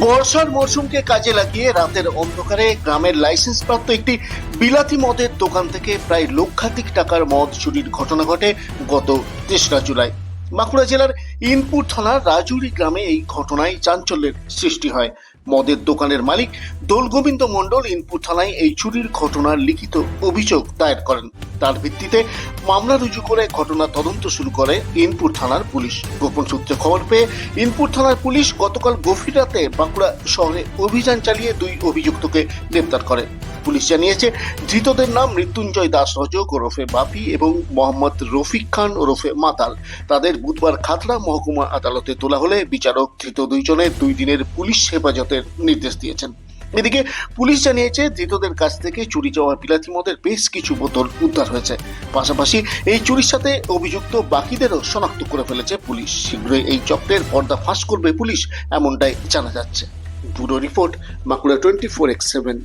বর্ষার মরশুমকে কাজে লাগিয়ে রাতের অন্ধকারে গ্রামের লাইসেন্সপ্রাপ্ত একটি বিলাতি মদের দোকান থেকে প্রায় লক্ষাধিক টাকার মদ চুরির ঘটনা ঘটে গত তেসরা জুলাই। বাঁকুড়া জেলার ইনপুর থানার রাজুরি গ্রামে এই ঘটনায় চাঞ্চল্যের সৃষ্টি হয়। মদের দোকানের মালিক দোলগোবিন্দ মণ্ডল ইনপুর থানায় এই চুরির ঘটনার লিখিত অভিযোগ দায়ের করেন। তার ভিত্তিতে মামলা রুজু করে ঘটনা তদন্ত শুরু করে ইনপুর থানার পুলিশ। গোপন সূত্রে খবর পেয়ে ইনপুর থানার পুলিশ গতকাল গভীর রাতে বাঁকুড়া শহরে অভিযান চালিয়ে দুই অভিযুক্তকে গ্রেপ্তার করে। পুলিশ জানিয়েছে, ধৃতদের নাম মৃত্যুঞ্জয় দাস রজক, ওরফে বাপি এবং মোহাম্মদ রফিক খান, ওরফে মাতাল। তাদের বুধবার খাতড়া মহকুমা আদালতে তোলা হলে বিচারক ধৃত দুইজনের দুই দিনের পুলিশ হেফাজতের নির্দেশ দিয়েছেন। এদিকে পুলিশ জানিয়েছে, ধৃতদের কাছ থেকে চুরি যাওয়া বিলাতি মদের বেশ কিছু বোতল উদ্ধার হয়েছে। পাশাপাশি এই চুরির সাথে অভিযুক্ত বাকিদেরও শনাক্ত করে ফেলেছে পুলিশ। শীঘ্রই এই চক্রের পর্দা ফাঁস করবে পুলিশ, এমনটাই জানা যাচ্ছে। Bureau report Bankura twenty four x seven.